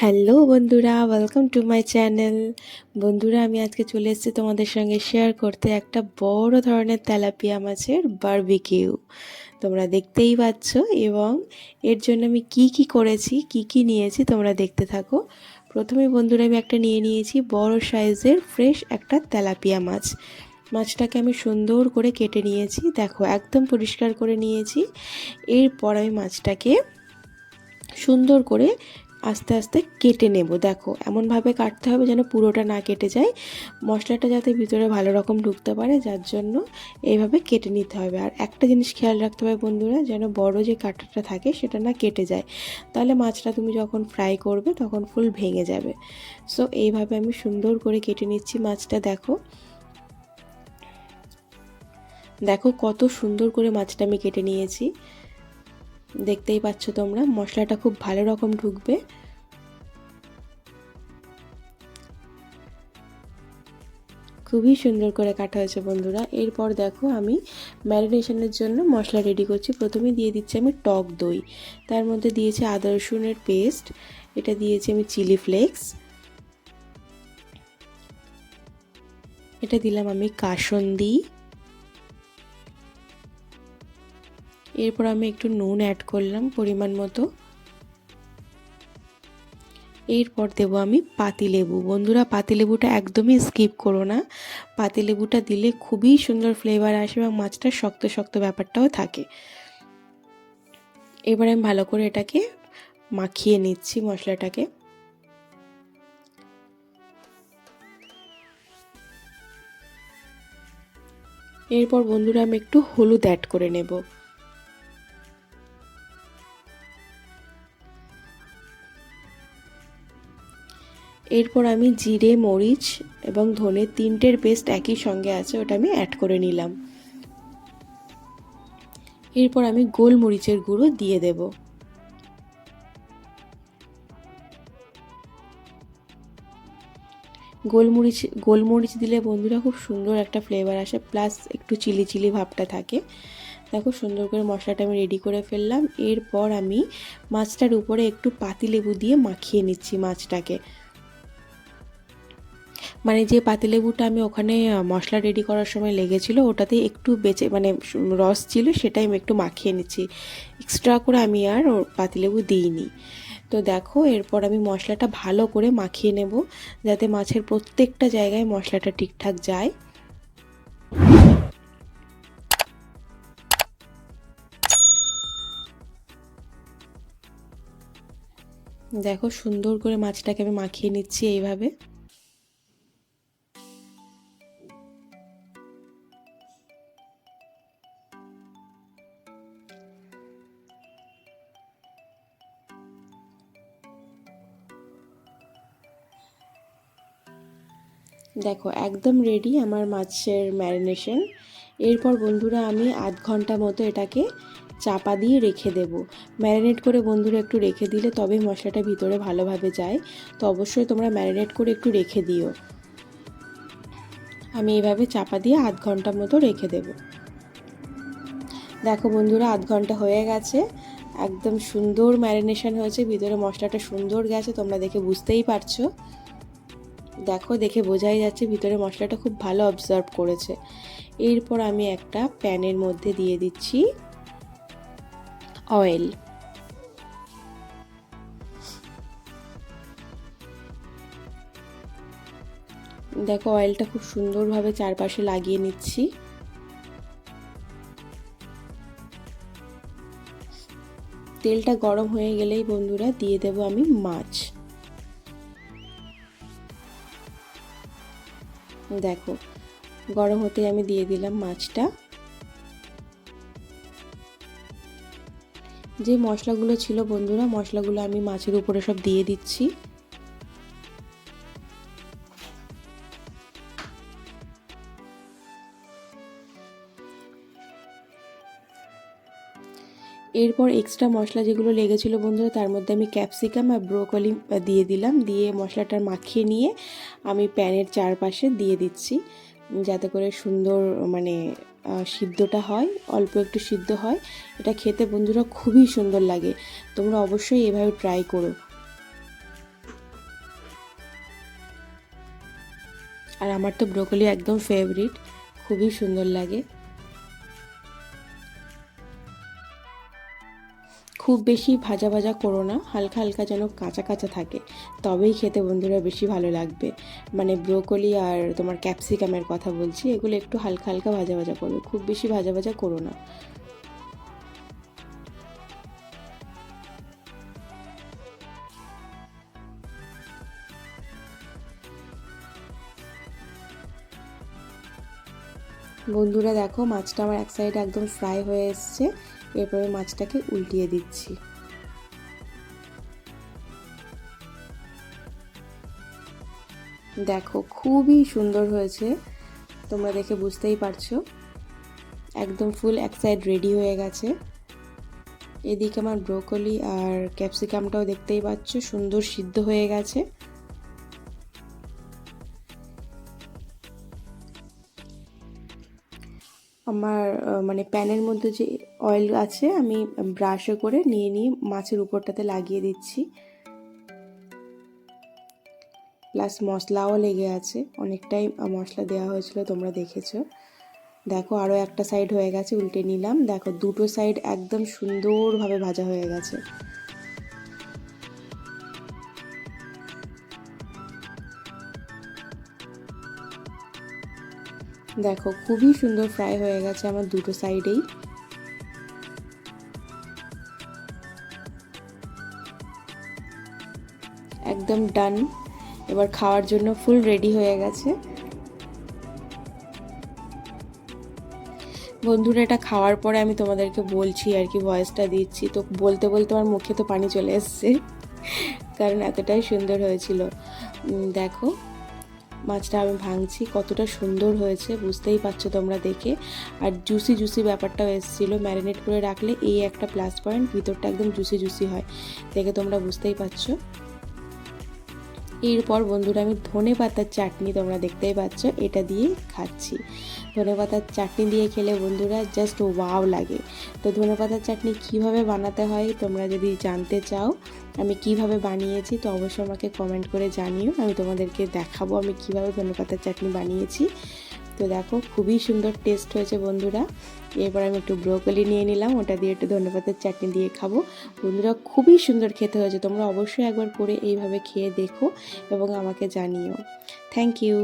Hello বন্ধুরা welcome to my channel বন্ধুরা, আমি আজকে চলে এসেছি তোমাদের সঙ্গে শেয়ার করতে একটা বড় ধরনের তেলাপিয়া মাছের বারবিকিউ তোমরা দেখতেই পাচ্ছ এবং এর জন্য আমি কি কি করেছি, কি কি নিয়েছি তোমরা দেখতে থাকো। প্রথমে বন্ধুরা, আমি একটা নিয়ে নিয়েছি বড় সাইজের ফ্রেশ একটা তেলাপিয়া মাছ। মাছটাকে আমি সুন্দর করে কেটে নিয়েছি। দেখো, একদম পরিষ্কার করে নিয়েছি। এরপর আমি মাছটাকে সুন্দর করে আস্তে আস্তে কেটে নেব। দেখো, এমনভাবে কাটতে হবে যেন পুরোটা না কেটে যায়। মশলাটা যাতে ভিতরে ভালো রকম ঢুকতে পারে, যার জন্য এইভাবে কেটে নিতে হবে। আর একটা জিনিস খেয়াল রাখতে হবে বন্ধুরা, যেন বড় যে কাঁটাটা থাকে সেটা না কেটে যায়। তাহলে মাছটা তুমি যখন ফ্রাই করবে তখন ফুল ভেঙে যাবে। সো এইভাবে আমি সুন্দর করে কেটে নিচ্ছি মাছটা, দেখো। দেখো কত সুন্দর করে মাছটা আমি কেটে নিয়েছি। দেখতেই পাচ্ছ তোমরা, মশলাটা খুব ভালো রকম ঢুকবে। খুবই সুন্দর করে কাটা হয়েছে বন্ধুরা। এরপর দেখো আমি ম্যারিনেশনের জন্য মশলা রেডি করছি। প্রথমে দিয়ে দিচ্ছি আমি টক দই। তার মধ্যে দিয়েছি আদা রসুনের পেস্ট। এটা দিয়েছি আমি চিলি ফ্লেক্স। এটা দিলাম আমি কাসন্দি। এরপর আমি একটু নুন অ্যাড করলাম পরিমাণ মতো। এরপর দেবো আমি পাতিলেবু বন্ধুরা পাতিলেবুটা একদমই স্কিপ করো না। পাতিলেবুটা দিলে খুবই সুন্দর ফ্লেভার আসে এবং মাছটা শক্ত শক্ত ব্যাপারটাও থাকে। এবার আমি ভালো করে এটাকে মাখিয়ে নিচ্ছি মশলাটাকে। এরপর বন্ধুরা আমি একটু হলুদ অ্যাড করে নেব। এরপর আমি জিরে, মরিচ এবং ধনে তিনটের পেস্ট একই সঙ্গে আছে, ওটা আমি অ্যাড করে নিলাম। এরপর আমি গোলমরিচের গুঁড়ো দিয়ে দেব। গোলমরিচ গোলমরিচ দিলে বন্ধুরা খুব সুন্দর একটা ফ্লেভার আসে প্লাস একটু চিলি চিলি ভাবটা থাকে। দেখো সুন্দর করে মশলাটা আমি রেডি করে ফেললাম। এরপর আমি মাছটার উপরে একটু পাতিলেবু দিয়ে মাখিয়ে নিচ্ছি মাছটাকে। মানে যে পাতিলেবুটা আমি ওখানে মশলা রেডি করার সময় লেগেছিলো, ওটাতে একটু বেঁচে মানে রস ছিল, সেটাই আমি একটু মাখিয়ে নিচ্ছি। এক্সট্রা করে আমি আর পাতিলেবু দিইনি। তো দেখো, এরপর আমি মশলাটা ভালো করে মাখিয়ে নেব, যাতে মাছের প্রত্যেকটা জায়গায় মশলাটা ঠিকঠাক যায়। দেখো, সুন্দর করে মাছটাকে আমি মাখিয়ে নিচ্ছি এইভাবে। দেখো, একদম রেডি আমার মাছের ম্যারিনেশন এরপর বন্ধুরা আমি আধ ঘণ্টা মতো এটাকে চাপা দিয়ে রেখে দেব। ম্যারিনেট করে বন্ধুরা একটু রেখে দিলে তবেই মশলাটা ভিতরে ভালোভাবে যায়। তো অবশ্যই তোমরা ম্যারিনেট করে একটু রেখে দিও। আমি এইভাবে চাপা দিয়ে আধ ঘণ্টা মতো রেখে দেব। দেখো বন্ধুরা, আধ ঘণ্টা হয়ে গেছে। একদম সুন্দর ম্যারিনেশন হয়েছে। ভিতরে মশলাটা সুন্দর গেছে, তোমরা দেখে বুঝতেই পারছ। দেখো, দেখে বোঝাই যাচ্ছে ভিতরে মশলাটা খুব ভালো অবজার্ভ করেছে। এরপর আমি একটা প্যানের মধ্যে দিয়ে দিচ্ছি অয়েল দেখো অয়েলটা খুব সুন্দরভাবে চারপাশে লাগিয়ে নিচ্ছি। তেলটা গরম হয়ে গেলেই বন্ধুরা দিয়ে দেব আমি মাছ। দেখো, গরম হতে আমি দিয়ে দিলাম মাছটা। যে মশলাগুলো ছিল বন্ধুরা, মশলাগুলো আমি মাছের উপরে সব দিয়ে দিচ্ছি। এরপর এক্সট্রা মশলা যেগুলো লেগেছিলো বন্ধুরা, তার মধ্যে আমি ক্যাপসিকাম আর ব্রোকলি দিয়ে দিলাম। দিয়ে মশলাটা মাখিয়ে নিয়ে আমি প্যানের চারপাশে দিয়ে দিচ্ছি, যাতে করে সুন্দর মানে সিদ্ধটা হয়, অল্প একটু সিদ্ধ হয়। এটা খেতে বন্ধুরা খুবই সুন্দর লাগে, তোমরা অবশ্যই এভাবে ট্রাই করো। আর আমার তো ব্রোকলি একদম ফেভারিট খুবই সুন্দর লাগে। খুব বেশি ভাজা ভাজা করো না, হালকা হালকা যেন কাঁচা কাঁচা থাকে, তবেই খেতে বন্ধুরা বেশি ভালো লাগবে। মানে ব্রোকলি আর তোমার ক্যাপসিকামের কথা বলছি, এগুলো একটু হালকা হালকা ভাজা ভাজা করবে, খুব বেশি ভাজা ভাজা করো না। বন্ধুরা দেখো, মাছটা আমার এক সাইড একদম ফ্রাই হয়ে এসছে। এরপরে মাছটাকে উল্টিয়ে দিচ্ছি। দেখো, খুবই সুন্দর হয়েছে। তোমরা দেখে বুঝতেই পারছ। একদম ফুল এক সাইড রেডি হয়ে গেছে। এদিকে আমার ব্রোকলি আর ক্যাপসিকামটাও দেখতেই পাচ্ছ, সুন্দর সিদ্ধ হয়ে গেছে। আমার মানে প্যানের মধ্যে যে অয়েল আছে, আমি ব্রাশে করে নিয়ে নিয়ে মাছের উপরটাতে লাগিয়ে দিচ্ছি। প্লাস মশলাও লেগে আছে। অনেকটাই মশলা দেওয়া হয়েছিল, তোমরা দেখেছ। দেখো আরও একটা সাইড হয়ে গেছে, উল্টে নিলাম। দেখো, দুটো সাইড একদম সুন্দরভাবে ভাজা হয়ে গেছে। দেখো, খুবই সুন্দর ফ্রাই হয়ে গেছে আমার দুটো সাইডেই একদম ডান এবার খাওয়ার জন্য ফুল রেডি হয়ে গেছে। বন্ধুরা, এটা খাওয়ার পরে আমি তোমাদেরকে বলছি আর কি ভয়েসটা দিচ্ছি। তো বলতে বলতে আমার মুখে তো পানি চলে এসছে, কারণ এতটাই সুন্দর হয়েছিল। দেখো মাছটা আমি ভাঙছি, কতটা সুন্দর হয়েছে, বুঝতেই পারছ তোমরা দেখে। আর জুসি জুসি ব্যাপারটাও এসেছিল ম্যারিনেট করে রাখলে এই একটা প্লাস পয়েন্ট ভিতরটা একদম জুসি জুসি হয়। দেখে তোমরা বুঝতেই পারছ। এরপর বন্ধুরা আমি ধনে পাতার চাটনি তোমরা দেখতেই পাচ্ছ, এটা দিয়ে খাচ্ছি। ধনে পাতার চাটনি দিয়ে খেলে বন্ধুরা জাস্ট ওয়াও লাগে। তো ধনে পাতার চাটনি কীভাবে বানাতে হয় তোমরা যদি জানতে চাও, আমি কীভাবে বানিয়েছি, তো অবশ্যই আমাকে কমেন্ট করে জানিও। আমি তোমাদেরকে দেখাবো আমি কীভাবে ধনে পাতার চাটনি বানিয়েছি। তো দেখো, খুবই সুন্দর টেস্ট হয়েছে বন্ধুরা। এরপর আমি একটু ব্রোকলি নিয়ে নিলাম, ওটা দিয়ে একটু ধন্যবাদের চাটনি দিয়ে খাব। বন্ধুরা, খুবই সুন্দর খেতে হয়েছে, তোমরা অবশ্যই একবার করে এইভাবে খেয়ে দেখো এবং আমাকে জানিও। Thank you